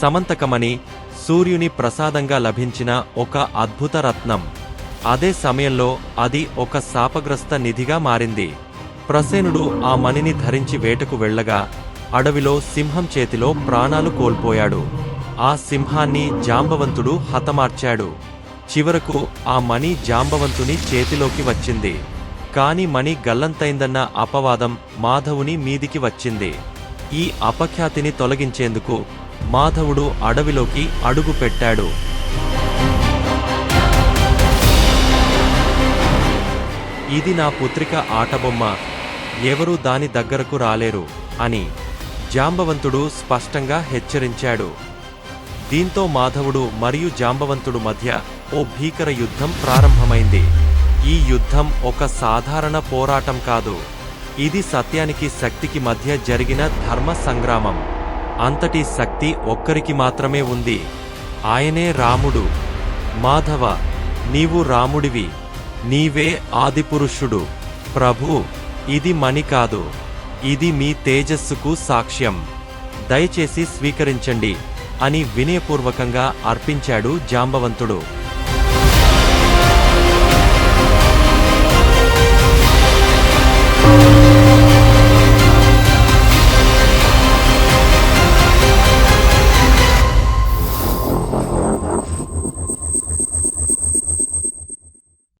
సమంతకమణి సూర్యుని ప్రసాదంగా లభించిన ఒక అద్భుత రత్నం. అదే సమయంలో అది ఒక శాపగ్రస్త నిధిగా మారింది. ప్రసేనుడు ఆ మణిని ధరించి వేటకు వెళ్ళగా అడవిలో సింహం చేతిలో ప్రాణాలు కోల్పోయాడు. ఆ సింహాన్ని జాంబవంతుడు హతమార్చాడు. చివరకు ఆ మణి జాంబవంతుని చేతిలోకి వచ్చింది. కాని మణి గల్లంతైందన్న అపవాదం మాధవుని మీదికి వచ్చింది. ఈ అపఖ్యాతిని తొలగించేందుకు మాధవుడు అడవిలోకి అడుగు పెట్టాడు. ఇది నా పుత్రిక ఆటబొమ్మ. ఎవరూ దాని దగ్గరకు రాలేరు అని జాంబవంతుడు స్పష్టంగా హెచ్చరించాడు. దీంతో మాధవుడు మరియు జాంబవంతుడు మధ్య ఓ భీకర యుద్ధం ప్రారంభమైంది. ఈ యుద్ధం ఒక సాధారణ పోరాటం కాదు. ఇది సత్యానికి శక్తికి మధ్య జరిగిన ధర్మ సంగ్రామం. అంతటి శక్తి ఒక్కరికి మాత్రమే ఉంది. ఆయనే రాముడు. మాధవ నీవు రాముడివి. నీవే ఆదిపురుషుడు. ప్రభు ఇది మణి కాదు. ఇది మీ తేజస్సుకు సాక్ష్యం. దయచేసి స్వీకరించండి అని వినయపూర్వకంగా అర్పించాడు జాంబవంతుడు.